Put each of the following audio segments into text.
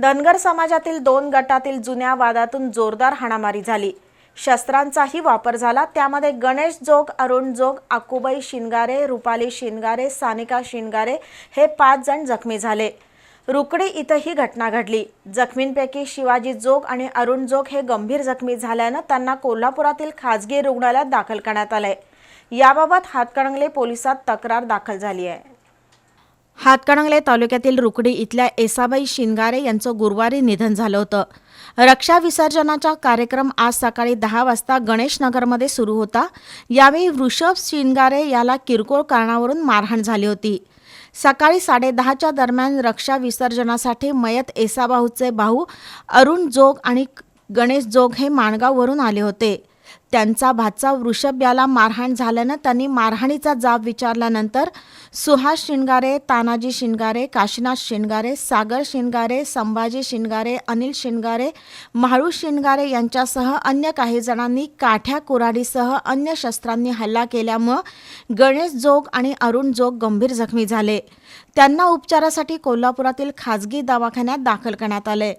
धनगर समाजातील दोन गटातील जुन्या वादातून जोरदार हाणामारी झाली. शस्त्रांचाही वापर झाला. त्यामध्ये गणेश जोग अरुण जोग आकुबाई शिनगारे रुपाली शिनगारे सानिका शिनगारे हे पाच जण जखमी झाले. रुकडी इथं ही घटना घडली. जखमींपैकी शिवाजी जोग आणि अरुण जोग हे गंभीर जखमी झाल्यानं त्यांना कोल्हापुरातील खाजगी रुग्णालयात दाखल करण्यात आलंय. याबाबत हातकणंगले पोलिसात तक्रार दाखल झाली आहे. हातकणंगले तालुक्यातील रुकडी इथल्या एसाबाई शिनगारे यांचं गुरुवारी निधन झालं होतं. रक्षा विसर्जनाचा कार्यक्रम आज सकाळी दहा वाजता गणेशनगरमध्ये सुरू होता. यावेळी वृषभ शिनगारे याला किरकोळ कारणावरून मारहाण झाली होती. सकाळी साडेदहाच्या दरम्यान रक्षा विसर्जनासाठी मयत एसाबाहूचे भाऊ अरुण जोग आणि गणेश जोग हे माणगाववरून आले होते. त्यांचा भाचा वृषभ याला मारहाण झाल्यानं त्यांनी मारहाणीचा जाब विचारल्यानंतर सुहास शिनगारे तानाजी शिंगारे काशीनाथ शिनगारे सागर शिंगारे संभाजी शिनगारे अनिल शिंगारे म्हाळू शिनगारे यांच्यासह अन्य काही जणांनी काठ्या कुऱ्हाडीसह अन्य शस्त्रांनी हल्ला केल्यामुळं गणेश जोग आणि अरुण जोग गंभीर जखमी झाले. त्यांना उपचारासाठी कोल्हापुरातील खाजगी दवाखान्यात दाखल करण्यात आले.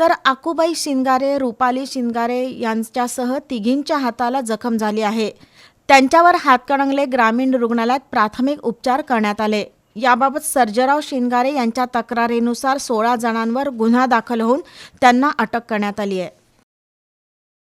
तर आकुबाई शिंगारे रुपाली शिंगारे यांच्यासह तिघींच्या हाताला जखम झाली आहे. त्यांच्यावर हातकणंगले ग्रामीण रुग्णालयात प्राथमिक उपचार करण्यात आले. याबाबत सर्जराव शिनगारे यांच्या तक्रारीनुसार सोळा जणांवर गुन्हा दाखल होऊन त्यांना अटक करण्यात आली आहे.